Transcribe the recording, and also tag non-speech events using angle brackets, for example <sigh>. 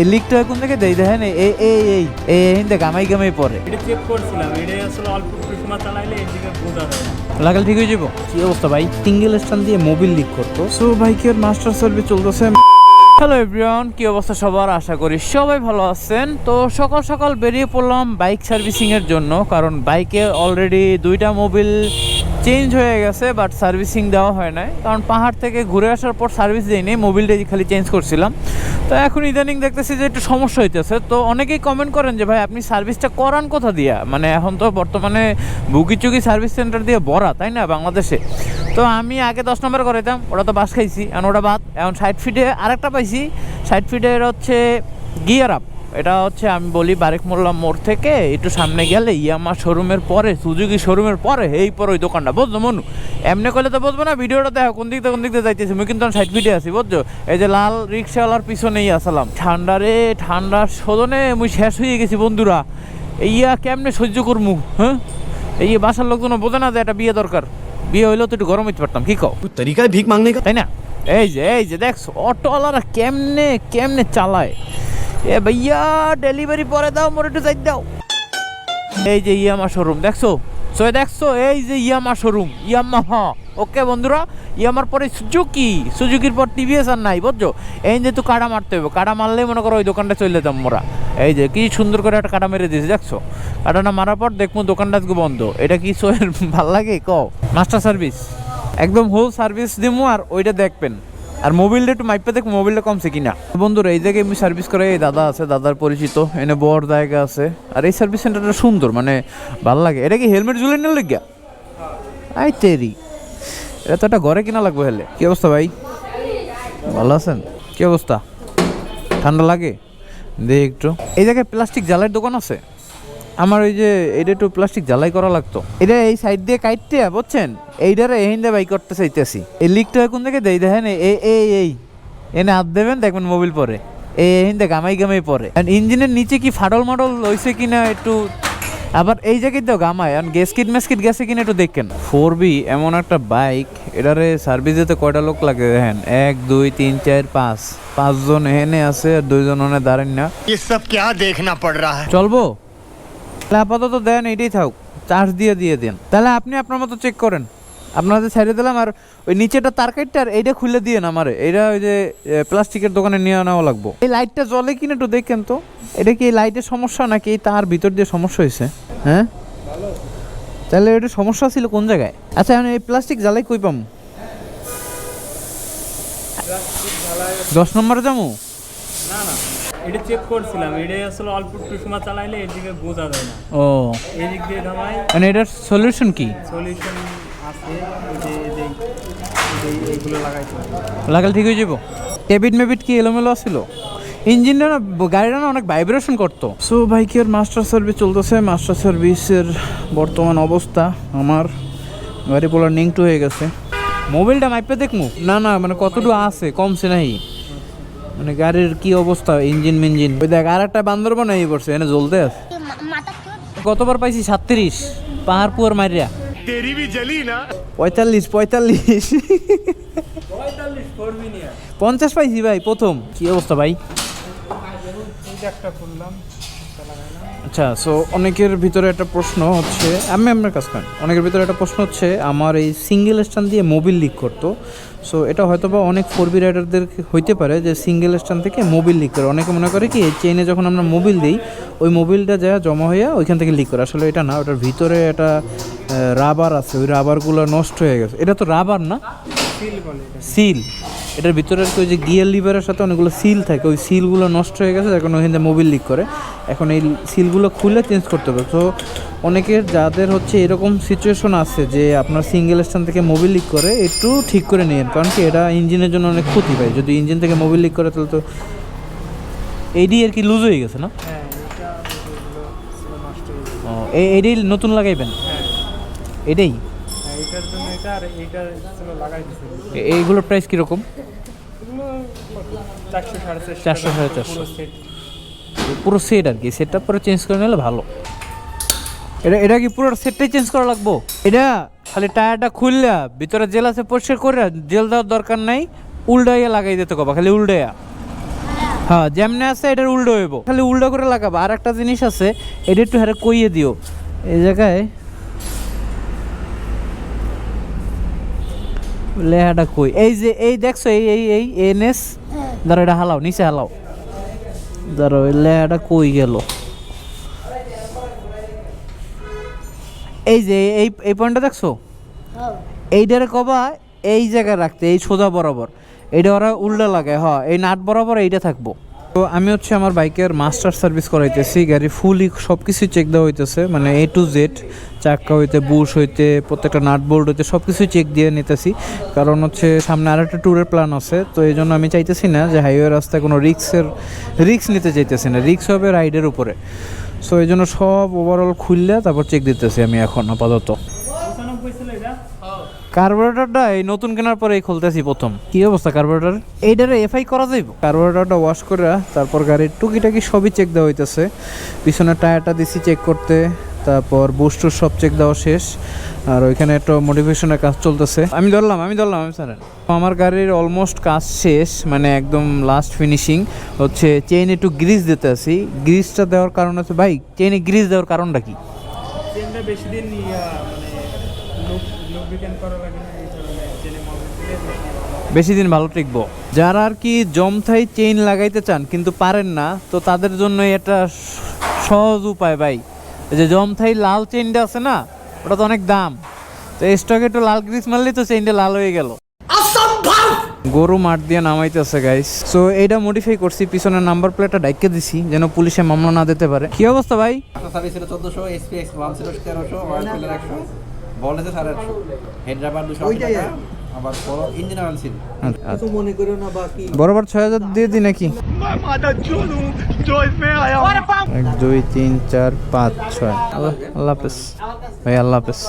এই লিকটা কোন থেকে দেই দেখেন এই এই এই এই এই হিন্দে গামাই গামাই পরে। এটা চেক করছিলাম এটা আসলে অল্প সময় চালাইলে এদিকে বোঝা যায় লাগাল ঠিক হয়ে যাব। কি অবস্থা ভাই? সিঙ্গেল স্ট্যান্ড দিয়ে মোবিল লিক করতো? সো বাইকের মাস্টার সার্ভিস চলতেছে? হ্যালো এভরিওয়ান কি অবস্থা সবার? আশা করি সবাই ভালো আছেন। তো সকাল সকাল বেরিয়ে পড়লাম বাইক সার্ভিসিং এর জন্য কারণ বাইকে অলরেডি দুইটা মোবিল চেঞ্জ হয়ে গেছে বাট সার্ভিসিং দেওয়া হয় নাই। কারণ পাহাড় থেকে ঘুরে আসার পর সার্ভিস দিইনি মোবিলটাই খালি চেঞ্জ করছিলাম। তো এখন ইদানিং দেখতেছি যে একটু সমস্যা হইতেছে। তো অনেকেই কমেন্ট করেন যে, ভাই, আপনি সার্ভিসটা করান কোথা দিয়া? মানে এখন তো বর্তমানে বুকি চুকি সার্ভিস সেন্টার দিয়ে ভরা, তাই না, বাংলাদেশে? তো আমি আগে দশ নম্বর করাইতাম ওটা তো বাস খাইছি, এখন ওটা বাদ। এখন ষাট ফিটে আরেকটা পাইছি, ষাট ফিটের হচ্ছে গিয়ার আপ এটা হচ্ছে আমি বলি বারেক মোল্লা মোড় থেকে একটু সামনে গেলে ইয়ামা শোরুমের পরে সুজুকি শোরুমের পরে এই পরে ওই দোকানটা। বুঝছ মনু? এমনি করলে তো বুঝব না ভিডিওটা দেখো কোন দিক থেকে কোন দিক থেকে যাইতেছি। আমি কিন্তু সাইড ভিডিও আছি বুঝছ? এই যে লাল রিক্সাওয়ালার পিছনেই আসলাম। ঠান্ডা রে ঠান্ডার শোধনে আমি শেষ হয়ে গেছি বন্ধুরা। ইয়া কেমনে সহ্য করমু হ্যাঁ? এই বাসার লোকজন বোঝে না যে একটা বিয়ে দরকার। বিয়ে হইলেও তো একটু গরম হইতে পারতাম কি কো তরিকায় ভিক মাংনে তাই না? এই যে এই যে দেখছ অটোওয়ালারা কেমনে কেমনে চালায়? এ ভাইয়া ডেলিভারি পরে দাও, মোর একটু যাই দাও। এই যে ইয়ামা শোরুম দেখছ? সো দেখছ? এই যে ইয়ামা শোরুম ইয়ামা হ ওকে বন্ধুরা, ইয়ামার পরে সুজুকি। সুজুকির পর টিভিএস আর নাই, বুঝছ? এই যে তো কাটা মারতে হবে কাটা মারলেই মনে করো ওই দোকানটা চলে যেতাম মোরা এই যে কি সুন্দর করে একটা কাটা মেরে দিয়েছে, দেখছ? কাটাটা মারার পর দেখব দোকানটা আজকে বন্ধ। এটা কি সোয়ের <laughs> ভালো লাগে? ক মাস্টার সার্ভিস একদম হোল সার্ভিস দিমু আর ওইটা দেখবেন। আর মোবিলটা একটু মাইপে দেখ মোবিলটা কমছে কিনা। বন্ধুরা, এই জায়গায় আমি সার্ভিস করে এই দাদা আছে, দাদার পরিচিত, এনে বড় জায়গা আছে। আর এই সার্ভিস সেন্টারটা সুন্দর মানে ভালো লাগে। এটা কি হেলমেট ঝুলে নিয়ে লেগা? আই তেরি। এটা তো একটা ঘরে কিনা লাগবে হেলে। কি অবস্থা ভাই? ভালো আছেন? কি অবস্থা? ঠান্ডা লাগে? দেখ একটু। এই জায়গায় প্লাস্টিক জ্বালাইয়ের দোকান আছে? আমার ওই যে এটা একটু প্লাস্টিক জ্বালাই করা লাগতো। এটা এই সাইড দিয়ে কাটতে বুঝছেন? এইটারে এহিন্দা বাই করতে চাইতেছি এই লিকটা কোন থেকে দেই দেখেন এই এই এই এনে হাত দেবেন দেখবেন মোবিল পরে। এই এহিন্দা গামাই গামাই পরে। ইঞ্জিনের নিচে কি ফাটল মাডল কি না একটু আবার এই জায়গায় তো গামায় কারণ গেসকিট মেসকিট গেছে কিনা একটু দেখেন। ফোর বি এমন একটা বাইক এটারে সার্ভিস দিতে কয়টা লোক লাগে দেখেন? এক দুই তিন চার পাঁচ। পাঁচজন এনে আছে আর দুইজন ওনে দাঁড়ান না। এসব কে দেখনা পড় রা চলবো? তাহলে আপাতত দেন এটাই থাক। চার্জ দিয়ে দিয়ে দেন। তাহলে আপনি আপনার মতো চেক করেন। আপনাদের ছেড়ে দিলাম আর ওই নিচেটা তার কাইটটা আর এইটা খুলে দিয়ে না আমারে। এইটা ওই যে প্লাস্টিকের দোকানে নিয়ে নেওয়া লাগবো। এই লাইটটা জ্বলে কিনা একটু দেখেন তো। এটা কি এই লাইটের সমস্যা নাকি তার ভিতর দিয়ে সমস্যা হয়েছে? হ্যাঁ? তাহলে এটা সমস্যা ছিল কোন জায়গায়? আচ্ছা আমি এই প্লাস্টিক জ্বালাই কই পাম? দশ নম্বরে যাব? না না। এটা চেক করছিলাম এটা আসলে অল্প একটু সময় চালাইলে এদিকে বোঝা যায় না। ও। এদিক দিয়ে ধামাই মানে এটার সলিউশন কি? সলিউশন আছে যে এই যে- এইগুলো লাগাইতে লাগাল ঠিক হয়ে যাব। টেবিট মেবিট কি এলোমেলো ছিল ইঞ্জিনটা না গাড়িটা না অনেক ভাইব্রেশন করতো। সো বাইকের মাস্টার সার্ভিস চলতেছে? মাস্টার সার্ভিসের বর্তমান অবস্থা আমার। গাড়ি পোলার নিংটু হয়ে গেছে। মোবাইলটা মাইপে দেখমু? না না মানে কতটুকু আছে কমছে নাই। মানে গাড়ির কি অবস্থা ইঞ্জিন মিঞ্জিন? ওই দেখ আর একটা বান্দরবন এই পড়ছে এনে জ্বলতে আছে। কতবার পাইছি সাতত্রিশ পাহাড় পুয়ার মারিয়া পঁয়তাল্লিশ পঁয়তাল্লিশ। পঞ্চাশ পাইছি ভাই প্রথম। কি অবস্থা ভাই? একটা করলাম আচ্ছা সো অনেকের ভিতরে একটা প্রশ্ন হচ্ছে আমি আপনার কাজ করেন অনেকের ভিতরে একটা প্রশ্ন হচ্ছে আমার এই সিঙ্গেল স্ট্যান্ড দিয়ে মোবিল লিক করতো। সো এটা হয়তো বা অনেক ফোর বি রাইডারদের হইতে পারে যে সিঙ্গেল স্ট্যান্ড থেকে মোবিল লিক করে। অনেকে মনে করে কি চেইনে যখন আমরা মোবিল দিই ওই মোবিলটা যা জমা হয়ে ওইখান থেকে লিক করে। আসলে এটা না ওটার ভিতরে একটা রাবার আছে ওই রাবারগুলো নষ্ট হয়ে গেছে। এটা তো রাবার না? সিল সিল এটার ভিতরে আর কি ওই যে গিয়ার লিভারের সাথে অনেকগুলো সিল থাকে। ওই সিলগুলো নষ্ট হয়ে গেছে এখন ওখান মোবিল লিক করে। এখন এই সিলগুলো খুলে চেঞ্জ করতে হবে। তো অনেকের যাদের হচ্ছে এরকম সিচুয়েশন আছে যে আপনার সিঙ্গেল স্ট্যান্ড থেকে মোবিল লিক করে একটু ঠিক করে নিন কারণ কি এটা ইঞ্জিনের জন্য অনেক ক্ষতি পায় যদি ইঞ্জিন থেকে মোবিল লিক করে তাহলে তো এডি আর কি লুজ হয়ে গেছে না? হ্যাঁ এটা এগুলো ছিল নষ্ট হয়ে। গেছে ও এই এডি নতুন লাগাইবেন হ্যাঁ এটাই হ্যাঁ, এইগুলোর প্রাইস কীরকম? চারশো সাড়ে চারশো। পুরো সেট আর কি সেটটা পরে চেঞ্জ করে নিলে ভালো। এটা এটা কি পুরো সেটটাই চেঞ্জ করা লাগবো? এটা, খালি টায়ারটা খুললা, ভিতরে জেল আছে পরিষ্কার করে, জেল দেওয়ার দরকার নাই, উল্টাইয়া লাগাই দিতে কবা, খালি উল্টাইয়া। হ্যাঁ যেমনে আছে এটার উল্টো হইব। খালি উল্টো করে লাগাবো। আর একটা জিনিস আছে, এটা একটু হারে কইয়ে দিও। এই জায়গায় লেহাটা কই? এই যে, এই দেখছ, এই এই এই, এনএস ধরো এটা হালাও নিচে হালাও। ধরো লেহাটা কই গেল? এই যে এই এই পয়েন্টটা দেখছ? এইটারে কবা এই জায়গায় রাখতে এই সোজা বরাবর। এইটা ওরা উল্টা লাগে হ এই নাট বরাবর এইটা থাকব। তো আমি হচ্ছে আমার বাইকের মাস্টার সার্ভিস করাইতেছি গাড়ি ফুলই সব কিছু চেক দেওয়া হইতেছে মানে এ টু জেড চাক্কা হইতে বুশ হইতে প্রত্যেকটা নাট বোল্ট হইতে সব কিছুই চেক দিয়ে নিতেছি। কারণ হচ্ছে সামনে আর একটা ট্যুরের প্ল্যান আছে তো এই জন্য আমি চাইতেছি না যে হাইওয়ে রাস্তায় কোনো রিক্সের রিক্স নিতে চাইতেছি না। রিক্স হবে রাইডের উপরে। সো এই জন্য সব ওভারঅল খুললে তারপর চেক দিতেছি আমি এখন আপাতত। কার্বোরেটরটা এই নতুন কেনার পরেই খুলতেছি প্রথম। কি অবস্থা কার্বোরেটর এইটারে এফআই করা যাইব? কার্বোরেটরটা ওয়াশ করে তারপর গাড়ির টুকিটাকি সবই চেক দেওয়া হইতেছে। পিছনে টায়ারটা দিছি চেক করতে। তারপর বুস্টুর সব চেক দেওয়া শেষ। আর ওইখানে একটা মডিফিকেশনের কাজ চলতেছে। আমি ধরলাম আমি ধরলাম আমি স্যার আমার গাড়ির অলমোস্ট কাজ শেষ মানে একদম লাস্ট ফিনিশিং হচ্ছে চেইন একটু গ্রিজ দিতে আছি। গ্রিজটা দেওয়ার কারণ হচ্ছে ভাই চেইনে গ্রিজ দেওয়ার কারণটা কি? চেনটা বেশি দিন মানে বেশি দিন ভালো টিকবো। যারা আর কি জমথাই চেইন লাগাইতে চান কিন্তু পারেন না তো তাদের জন্য এটা সহজ উপায় ভাই। এই যে জমথাই লাল চেইনটা আছে না ওটা তো অনেক দাম। তো স্টকে একটু লাল গ্রিস মারলেই তো চেইনটা লাল হয়ে গেল। গরু মাঠ দিয়ে নামাইতেছে গাইস সো এইটা মডিফাই করছি পিছনের নাম্বার প্লেটটা ডাইকে দিছি যেন পুলিশে মামলা না দিতে পারে। কি অবস্থা ভাই? সার্ভিস ছিল চোদ্দোশো এসপিএক্স ওয়ান ছিল তেরোশো ওয়ান পিলার একশো বল সাড়ে আটশো হেড রাবার দুশো আশি টাকা। আবার বড় ইঞ্জিন অয়েল ছিল আচ্ছা। বরাবর ছয় হাজার দিয়ে দিই নাকি? এক দুই তিন চার পাঁচ ছয়। আল্লাহ আল্লাহ হাফেজ। ভাই আল্লাহ হাফেজ।